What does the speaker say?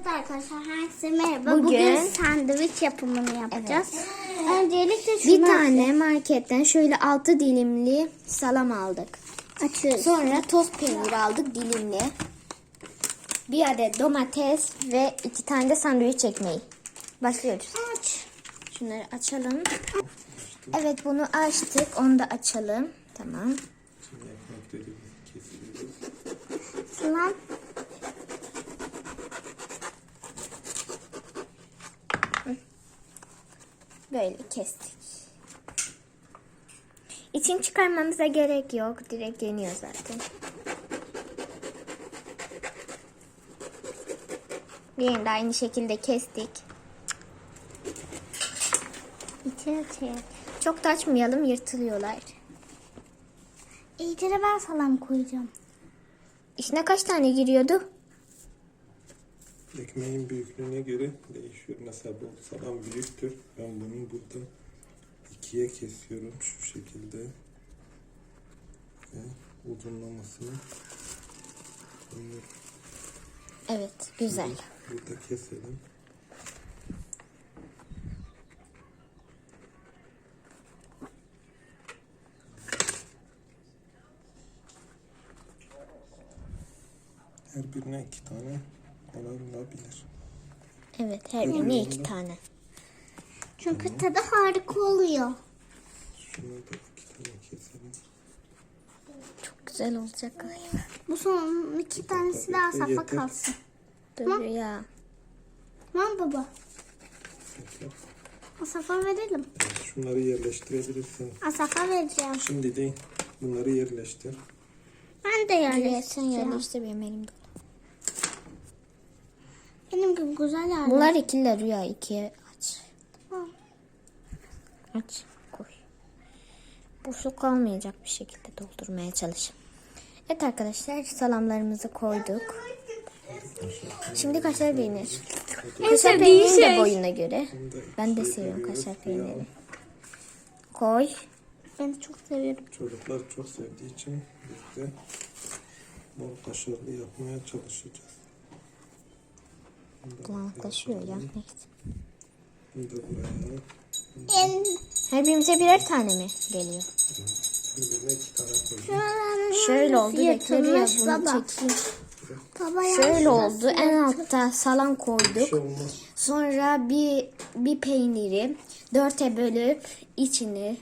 Evet arkadaşlar herkese merhaba. Bugün- Bugün, sandviç yapımını yapacağız. Öncelikle şunu Bir tane marketten şöyle altı dilimli salam aldık. açıyoruz. Sonra toz peynir aldık dilimli. Bir adet domates ve iki tane de sandviç ekmeği. Başlıyoruz. Aç. Şunları açalım. Evet bunu açtık. Onu da açalım. Tamam. Şimdi. Tamam. Böyle kestik. İçin çıkarmamıza gerek yok. Direkt yeniyor zaten. Diğerini de aynı şekilde kestik. İçeri çek. Çok da açmayalım yırtılıyorlar. İçeri ben salam koyacağım. İçine kaç tane giriyordu? Ekmeğin büyüklüğüne göre değişiyor. Mesela bu salam büyüktür. Ben bunu burada ikiye kesiyorum şu şekilde. Ve uzunlamasını koyuyorum. Evet güzel. Burada keselim. Her birine iki tane olabilir. Evet her birine iki tane. Çünkü tadı harika oluyor. Şunu da iki tane keselim. Çok güzel olacak galiba. Bu son iki tanesi daha safa Yeter. kalsın. Dur ya. Tamam baba. Asafa verelim. Şunları yerleştirebilirsin. Asafa vereceğim. Şimdi de bunları yerleştir. Ben de Evet sen yerleştireceğim. yerleştir benim elimde. Benim gibi güzel yerleştireceğim. Bunlar ikili rüya ikiye aç. Tamam. Aç koy. Boşluk kalmayacak bir şekilde doldurmaya çalış. Evet arkadaşlar salamlarımızı koyduk. Şimdi kaşar peynir. Kaşar sevdiğim peynirin de şey. boyuna göre. Ben de seviyorum kaşar peynirini. Koy. Ben de çok seviyorum. Çocuklar çok sevdiği için biz de bol kaşarlı yapmaya çalışacağız. Kulaklaşıyor ya. Neyse. En Her birimize birer tane mi geliyor? Şöyle oldu. Yırtılmış bunu baba. çekeyim. Şöyle oldu. En altta salam koyduk. şey. Sonra bir bir peyniri dörte bölüp içini